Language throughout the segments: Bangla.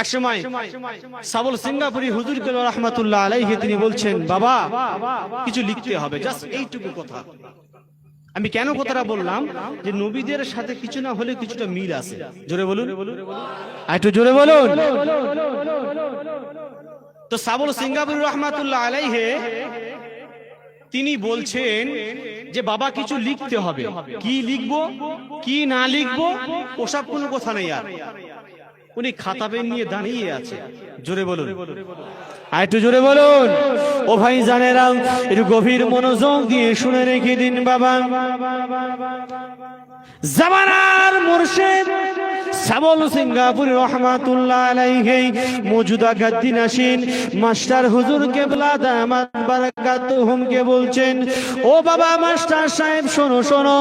এক সময় সাবল সিঙ্গাপুরি হুজুর রহমাতুল্লাহ আলাইহি, তিনি বলছেন, বাবা, কিছু লিখতে হবে এইটুকু কথা। আমি কেন কথাটা বললাম? যে নবীদের সাথে কিছু না হলে কিছুটা মিল আছে। জোরে বলুন। একটু জোরে বলুন। তো সাবল সিঙ্গাপুরি রহমাতুল্লাহ আলাইহে তিনি বলছেন যে, বাবা, কিছু লিখতে হবে। কি লিখব? কি না লিখব? ওসব কোনো কথা নেই আর। উনি খাতা পেন নিয়ে দাঁড়িয়ে আছে। জোরে বলুন। আর একটু জোরে বলুন। ও ভাই জানে রাম একটু গভীর মনোযোগ দিয়ে শুনে রেখে দিন, বাবা। জামানার মুর্শিদ সাবল সিঙ্গাপুর রহমাতুল্লাহ আলাইহি, মজুদা গাদ্দিন আসিন মাস্টার হুজুর কেবলা দামাত বারাকাতুহুম কে বলছেন, ও বাবা মাস্টার সাহেব, শোনো শোনো,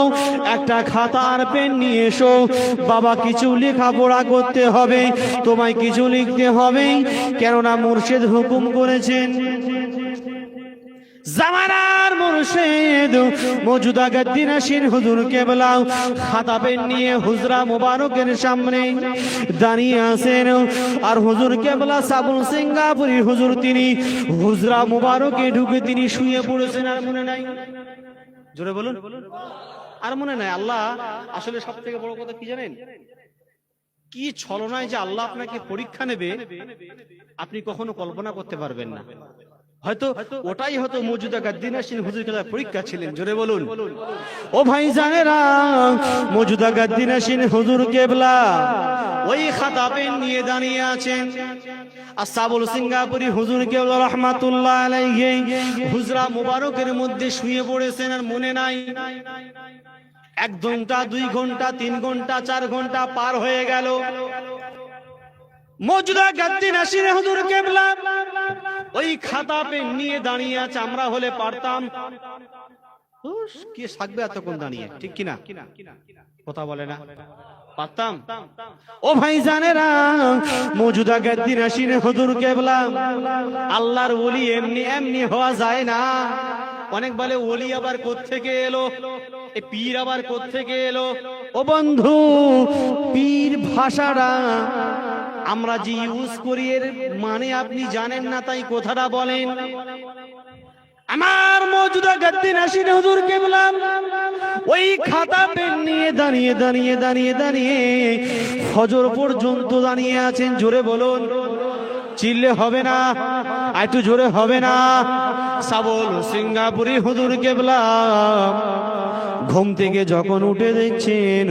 একটা খাতা আর পেন নিয়ে এসো। বাবা, কিছু লেখাপড়া করতে হবে, তোমায় কিছু লিখতে হবে, কেননা মুর্শিদ হুকুম করেছেন। জামানার মুর্শিদ, মজুদা গাদ্দিন আসিন হুজুর কেবলা খাতা পেন নিয়ে হুজরা মুবারকের সামনে দাঁড়িয়ে আছেন। আর হুজুর কেবলা সাবুল সিঙ্গাপুরি হুজুর তিনি, হুজরা মুবারকে ঢুকে তিনি শুয়ে পড়েছেন আর মনে নাই। জোরে বলুন। আর মনে নাই। আল্লাহ আসলে সব থেকে বড় কথা কি জানেন? কি ছলনায় যে আল্লাহ আপনাকে পরীক্ষা নেবে, আপনি কখনো কল্পনা করতে পারবেন না। হয়তো ওটাই হয়তো মজুদা গাদ্দিন আসেন হুজুর কেবলার পরীক্ষা ছিলেন, জোরে বলুন। ও ভাই জানেরা মজুদা গাদ্দিন আসেন হুজুর কেবলা, ওই খাতা পেন নিয়ে দাঁড়িয়ে আছেন। আর সাবুল সিঙ্গাপুরি হুজুর কেবলা রহমাতুল্লাহ হুজরা মুবারকের মধ্যে শুয়ে পড়েছেন আর মনে নাই। এক ঘণ্টা, দুই ঘণ্টা, তিন ঘণ্টা, চার ঘণ্টা পার হয়ে গেল। মজুদা গাদ্দি নাসির হুজুর কেবলা, ওই খাতা পেন নিয়ে দাঁড়িয়ে আছে, আমরা হলে পারতাম। কি থাকবে এতক্ষণ দাঁড়িয়ে? ঠিক কিনা? কথা বলে না। পারতাম? ও ভাই জানেরা মজুদা গাদ্দি নাসির হুজুর কেবলা, আল্লাহর ওলি এমনি এমনি হওয়া যায় না। অনেক বলে, ওলি আবার কোত্থেকে এলো? পীর আবার কোত্থেকে এলো? ও বন্ধু, পীর ভাষাটা আমরা যে ইউজ করি, এর মানে আপনি জানেন না, তাই কথাটা বলেন। আমার মজুদা গাদ্দিন আসিন হুজুর কেবলাম ওই খাতা পেন নিয়ে দাঁড়িয়ে দাঁড়িয়ে দাঁড়িয়ে দাঁড়িয়ে ফজর পর্যন্ত দাঁড়িয়ে আছেন, জোরে বলুন। চিল্লে হবে না একটু জোরে হবে না। সাবল সিঙ্গাপুরি হুজুর কেবলা ঘুম থেকে যখন উঠে দেখছেন,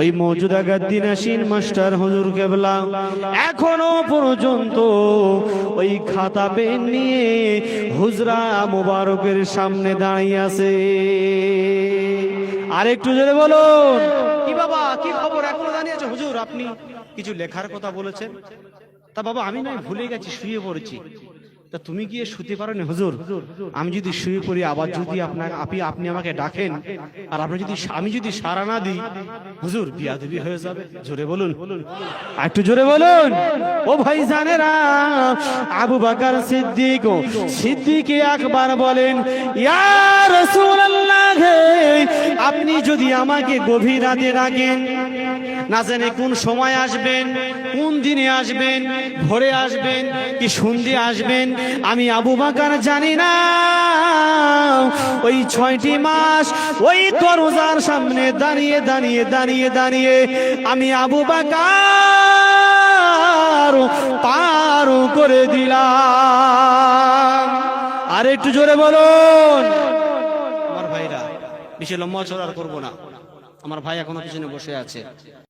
ওই মজুদা গাদ্দিন আসিন মাস্টার হুজুর কেবলা এখনও পর্যন্ত ওই খাতা পেন নিয়ে হুজরা মোবারকের সামনে দাঁড়িয়ে আছে। আর একটু জোরে বলুন। কি বাবা, কি খবর? এখনও দাঁড়িয়েছে হুজুর, আপনি কিছু লেখার কথা বলেছেন? তা বাবা, আমি নয় ভুলে গেছি, শুয়ে পড়েছি। তা তুমি গিয়ে শুতে পারো না হুজুর, আমি যদি শুয়ে পড়ি, আবার যদি আপনার আপনি আপনি আমাকে ডাকেন, আর আপনি যদি আমি যদি সারা না দিই, হুজুর, বিয়াদবি হয়ে যাবে। জোরে বলুন। একটু জোরে বলুন। ও ভাই জানেরা আবু বাকার সিদ্দিক ও সিদ্দিকে একবার বলেন, ইয়া রাসূলুল্লাহ, আপনি যদি আমাকে গভীর রাতে ডাকেন, না জানে কোন সময় আসবেন, কোন দিনে আসবেন, ভোরে আসবেন, কি সন্ধ্যে আসবেন আমি আবু বাকার জানি না। ওই ছয়টি মাস ওই দরজার সামনে দাঁড়িয়ে দাঁড়িয়ে দাঁড়িয়ে দাঁড়িয়ে আমি আবু বাকার পার করে দিলাম। আর একটু জোরে বলুন। আমার ভাইরা, বেশি লম্বা চড়ার করব না। আমার ভাই এখনও পিছনে বসে আছে।